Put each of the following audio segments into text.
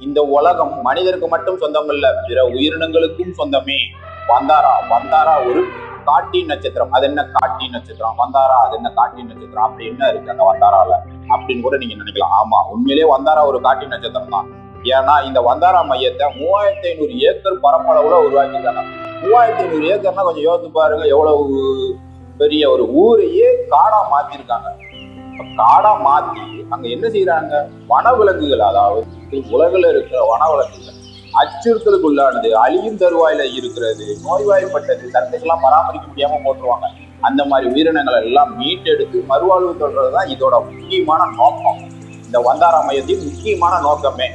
இந்த உலகம் மனிதருக்கு மட்டும் சொந்தமல்ல பிற உயிரினங்களுக்கும் சொந்தமே. வந்தாரா? வந்தாரா ஒரு காட்டி நட்சத்திரம். அது என்ன காட்டி நட்சத்திரம்? வந்தாரா? அது என்ன காட்டி நட்சத்திரம்? அப்படி என்ன இருக்கு? அந்த வந்தாரால? அப்படின்னு கூட நீங்க நினைக்கலாம். ஆமா உண்மையிலேயே வந்தாரா ஒரு காட்டி நட்சத்திரம் தான். ஏன்னா இந்த வந்தாரா மையத்தை மூவாயிரத்தி ஐநூறு ஏக்கர் பரப்பளவுல உருவாக்கியிருக்காங்க மூவாயிரத்தி ஐநூறு ஏக்கர்னா கொஞ்சம் யோசித்து பாருங்க எவ்வளவு பெரிய ஒரு ஊரையே காடா மாத்திருக்காங்க. காடா மாத்தி அங்க என்ன செய்யறாங்க வனவிலங்குகள் அதாவது உலகில் இருக்கிற வனவிலங்குகள் அச்சுறுத்தலுக்கு உள்ளானது அழியும் தருவாயில இருக்கிறது நோய்வாய்ப்பட்டது தந்தைகள்லாம் பராமரிக்க முடியாம போட்டுருவாங்க. அந்த மாதிரி உயிரினங்களை எல்லாம் மீட்டெடுத்து மறுவாழ்வு தொடர்றதுதான் இதோட முக்கியமான நோக்கம். இந்த வந்தாரா மையத்தின் முக்கியமான நோக்கமே.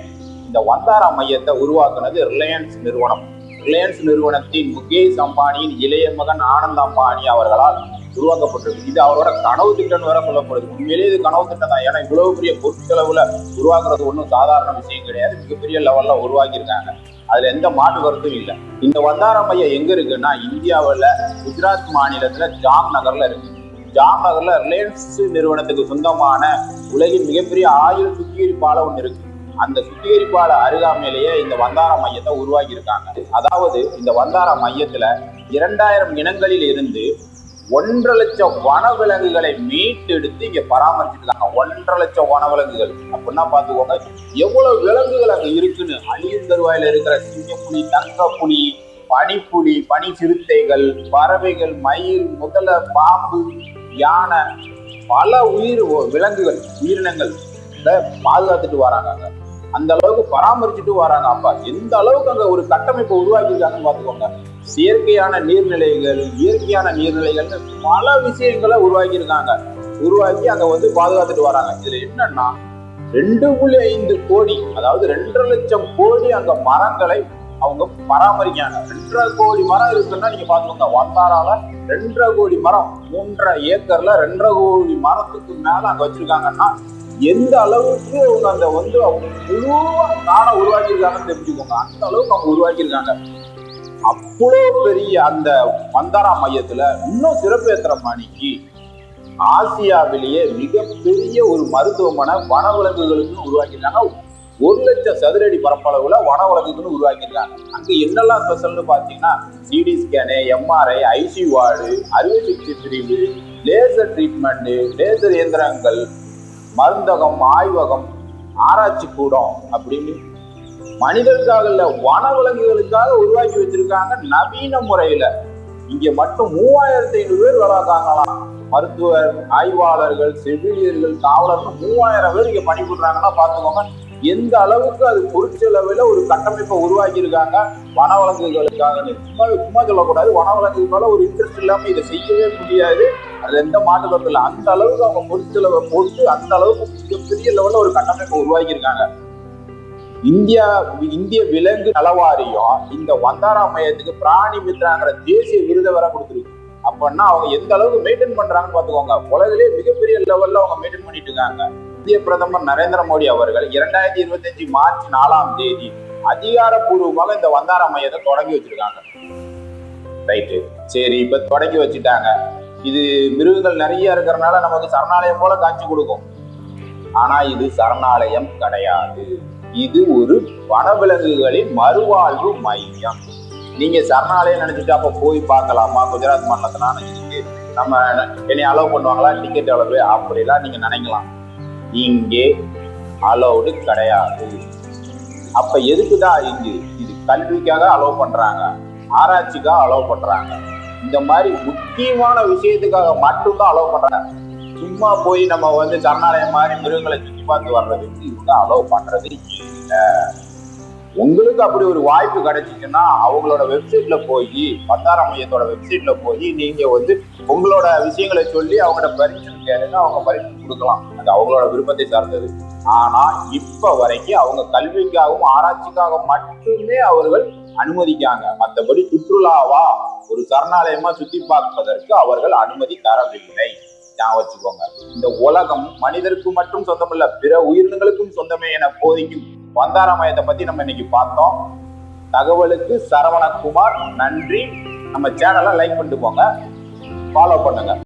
இந்த வந்தாரா மையத்தை உருவாக்குனது ரிலையன்ஸ் நிறுவனம். ரிலையன்ஸ் நிறுவனத்தின் முகேஷ் அம்பானியின் இளைய மகன் ஆனந்த் அம்பானி அவர்களால் உருவாக்கப்பட்டிருக்கு. இது அவரோட கனவு திட்டம்னு வேற சொல்லப்படுது. உண்மையிலேயே இது கனவு திட்டம் தான். ஏன்னா இவ்வளவு பெரிய பொருட்செலவுல உருவாக்குறது ஒன்றும் சாதாரண விஷயம் கிடையாது. மிகப்பெரிய லெவல்ல உருவாக்கியிருக்காங்க. அதுல எந்த மாற்று கருத்தும் இல்லை. இந்த வந்தார மையம் எங்க இருக்குன்னா இந்தியாவில் குஜராத் மாநிலத்துல ஜாம் நகர்ல இருக்கு. ஜாம் நகர்ல ரிலையன்ஸ் நிறுவனத்துக்கு சொந்தமான உலகின் மிகப்பெரிய ஆயுள் சுத்திகரிப்பால ஒன்று இருக்கு. அந்த சுத்திகரிப்பால அருகாமையிலேயே இந்த வந்தார மையத்தை உருவாக்கி இருக்காங்க அதாவது இந்த வந்தார மையத்துல இரண்டாயிரம் இனங்களில் இருந்து ஒன்றரை லட்சம் வனவிலங்குகளை மீட்டெடுத்து இங்க பராமரிச்சுட்டு இருக்காங்க ஒன்றரை லட்சம் வனவிலங்குகள். அப்படின்னா பாத்துக்கோங்க எவ்வளவு விலங்குகள் அங்க இருக்குன்னு. அழியும் தருவாயில இருக்கிற சிங்கப்புலி தங்கப்புலி பனிப்புலி பனி சிறுத்தைகள் பறவைகள் மயில் முதல பாம்பு யானை பல உயிர் விலங்குகள் உயிரினங்கள் பாதுகாத்துட்டு வராங்க அங்க. அந்த அளவுக்கு பராமரிச்சுட்டு வராங்க அப்பா. எந்த அளவுக்கு அங்க ஒரு கட்டமைப்பை உருவாக்கியிருக்காங்கன்னு பாத்துக்கோங்க செயற்கையான நீர்நிலைகள் இயற்கையான நீர்நிலைகள்னு பல விஷயங்களை உருவாக்கியிருக்காங்க. உருவாக்கி அதை வந்து பாதுகாத்துட்டு வராங்க. இதுல என்னன்னா ரெண்டு புள்ளி ஐந்து கோடி அதாவது ரெண்டரை லட்சம் கோடி அந்த மரங்களை அவங்க பராமரிக்காங்க ரெண்டரை கோடி மரம் இருக்குன்னா நீங்க பாத்துக்கோங்க வந்தாரால ரெண்டரை கோடி மரம் மூன்றரை ஏக்கர்ல ரெண்டரை கோடி மரத்துக்கு மேல அங்க வச்சிருக்காங்கன்னா எந்த அளவுக்கு அவங்க அந்த வந்து அவங்க முழுவா நாடை உருவாக்கியிருக்காங்கன்னு தெரிஞ்சுக்கோங்க. அந்த அளவுக்கு அவங்க உருவாக்கியிருக்காங்க. அவ்வளோ பெரிய அந்த மந்தாரா மையத்துல இன்னும் சிறப்பேற்ற மணிக்கு ஆசியாவிலேயே மிகப்பெரிய ஒரு மருத்துவமனை வனவிலங்குகளுக்கு உருவாக்கியிருக்காங்க. ஒரு லட்சம் சதுரடி பரப்பளவுல வனவிலங்குகளும் உருவாக்கியிருக்காங்க. அங்க என்னெல்லாம் ஸ்பெஷல்னு பாத்தீங்கன்னா CT scan MRI IC ward அறுவை சிகிச்சை பிரிவு லேசர் ட்ரீட்மெண்ட் லேசர் இயந்திரங்கள் மருந்தகம் ஆய்வகம் ஆராய்ச்சி கூடம் அப்படின்னு மனிதர்களுக்காக இல்ல வனவிலங்குகளுக்காக உருவாக்கி வச்சிருக்காங்க நவீன முறையில. இங்க மட்டும் மூவாயிரத்தி ஐநூறு பேர் வராதாங்களாம் மருத்துவர் ஆய்வாளர்கள் செவிலியர்கள் காவலர்கள் மூவாயிரம் பேர் இங்க பணிபுரிறாங்கன்னா பாத்துக்கோங்க எந்த அளவுக்கு அது பொருட்செலவில் ஒரு கட்டமைப்பை உருவாக்கி இருக்காங்க வனவிலங்குகளுக்காக சும்மா சும்மா சொல்லக்கூடாது. வனவிலங்குகள் மேல ஒரு இன்ட்ரெஸ்ட் இல்லாமல் இதை செய்யவே முடியாது. அது எந்த மாற்று இல்லை. அந்த அளவுக்கு அவங்க பொருட்செலவை போட்டு அந்த அளவுக்கு மிகப்பெரிய லெவலில் ஒரு கட்டமைப்பை உருவாக்கியிருக்காங்க இந்தியா இந்திய விலங்கு நலவாரியம் இந்த வந்தாரா மையத்துக்கு பிராணி மித்ராங்கிற தேசிய விருதை வர கொடுத்துருக்கு. அப்படின்னா அவங்க எந்த அளவுக்கு மெயின்டைன் பண்றாங்கன்னு பாத்துக்கோங்க உலகிலே மிகப்பெரிய லெவல்ல அவங்க மெயின்டைன் பண்ணிட்டு இருக்காங்க. இந்திய பிரதமர் நரேந்திர மோடி அவர்கள் இரண்டாயிரத்தி இருபத்தி அஞ்சு மார்ச் நாலாம் தேதி அதிகாரப்பூர்வமாக இந்த வந்தாரா மையத்தை தொடங்கி வச்சிருக்காங்க. ரைட்டு சரி இப்ப தொடங்கி வச்சுட்டாங்க. இது மிருகங்கள் நிறைய இருக்கிறனால நமக்கு சரணாலயம் போல காட்சி கொடுக்கும். ஆனா இது சரணாலயம் கிடையாது. இது ஒரு வனவிலங்குகளின் மறுவாழ்வு மையம். நீங்க சரணாலயம் நினைச்சிட்டு அப்ப போய் பார்க்கலாமா? குஜராத் மாநிலத்தினா இருக்கு. நம்ம என்னை அலோவ் பண்ணுவாங்களா? டிக்கெட் அளவு அப்படிலாம் நீங்க நினைக்கலாம். இங்கே அலௌடு கிடையாது. அப்ப எதுக்குதான் இங்கு? இது கல்விக்காக அலோவ் பண்றாங்க. ஆராய்ச்சிக்காக அலோவ் பண்றாங்க. இந்த மாதிரி முக்கியமான விஷயத்துக்காக மட்டும்தான் அலோவ் பண்றாங்க. சும்மா போய் நம்ம வந்து சரணாலயம் மாதிரி மிருகங்களை சுற்றி பார்த்து வர்றதுக்கு இவங்க அலோவ் பண்றது இல்லை. உங்களுக்கு அப்படி ஒரு வாய்ப்பு கிடைச்சிச்சுன்னா அவங்களோட வெப்சைட்ல போய் பந்தார மையத்தோட வெப்சைட்ல போய் நீங்க வந்து உங்களோட விஷயங்களை சொல்லி அவங்களோட பரிசன் கேளுங்க அவங்க பரிசன் கொடுக்கலாம். அது அவங்களோட விருப்பத்தை சார்ந்தது. ஆனா இப்ப வரைக்கும் அவங்க கல்விக்காகவும் ஆராய்ச்சிக்காகவும் மட்டுமே அவர்கள் அனுமதிக்காங்க. மற்றபடி சுற்றுலாவா ஒரு சரணாலயமா சுத்தி பார்ப்பதற்கு அவர்கள் அனுமதி தரவில்லை. ஞாபகம் வச்சுக்கோங்க. இந்த உலகம் மனிதருக்கு மட்டும் சொந்தமல்ல பிற உயிரினங்களுக்கும் சொந்தமே என போதிக்கும் வந்தாராமயத்தை பத்தி நம்ம இன்னைக்கு பார்த்தோம். தகவலுக்கு சரவணகுமார் நன்றி. நம்ம சேனலை லைக் பண்ணிட்டு போங்க. ஃபாலோ பண்ணுங்க.